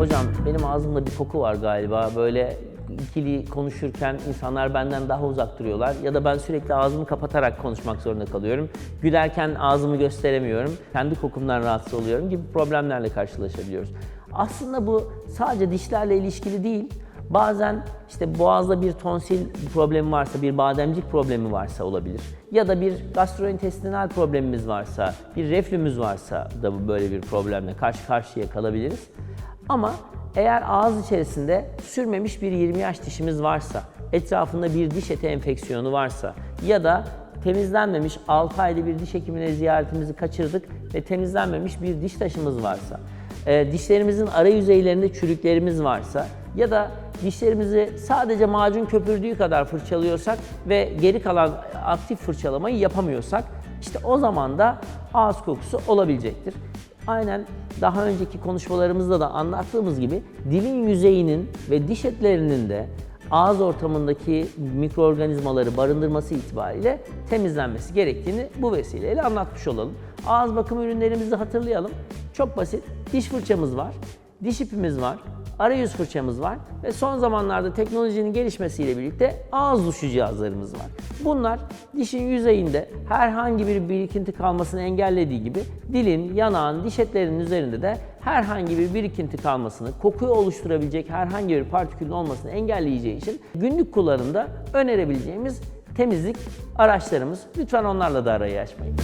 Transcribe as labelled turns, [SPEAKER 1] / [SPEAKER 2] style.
[SPEAKER 1] Hocam benim ağzımda bir koku var galiba. Böyle ikili konuşurken insanlar benden daha uzak duruyorlar ya da ben sürekli ağzımı kapatarak konuşmak zorunda kalıyorum. Gülerken ağzımı gösteremiyorum. Kendi kokumdan rahatsız oluyorum gibi problemlerle karşılaşabiliyoruz. Aslında bu sadece dişlerle ilişkili değil. Bazen işte boğazda bir tonsil problemi varsa, bir bademcik problemi varsa olabilir. Ya da bir gastrointestinal problemimiz varsa, bir reflümüz varsa da böyle bir problemle karşı karşıya kalabiliriz. Ama eğer ağız içerisinde sürmemiş bir 20 yaş dişimiz varsa, etrafında bir diş eti enfeksiyonu varsa ya da temizlenmemiş 6 ayda bir diş hekimine ziyaretimizi kaçırdık ve temizlenmemiş bir diş taşımız varsa, e, dişlerimizin ara yüzeylerinde çürüklerimiz varsa ya da dişlerimizi sadece macun köpürdüğü kadar fırçalıyorsak ve geri kalan aktif fırçalamayı yapamıyorsak işte o zaman da ağız kokusu olabilecektir. Aynen daha önceki konuşmalarımızda da anlattığımız gibi dilin yüzeyinin ve diş etlerinin de ağız ortamındaki mikroorganizmaları barındırması itibariyle temizlenmesi gerektiğini bu vesileyle anlatmış olalım. Ağız bakım ürünlerimizi hatırlayalım. Çok basit. Diş fırçamız var, diş ipimiz var, arayüz fırçamız var ve son zamanlarda teknolojinin gelişmesiyle birlikte ağız duşu cihazlarımız var. Bunlar dişin yüzeyinde herhangi bir birikinti kalmasını engellediği gibi dilin, yanağın, diş etlerinin üzerinde de herhangi bir birikinti kalmasını, kokuyu oluşturabilecek herhangi bir partikülün olmasını engelleyeceği için günlük kullanımda önerebileceğimiz temizlik araçlarımız. Lütfen onlarla da arayı açmayın.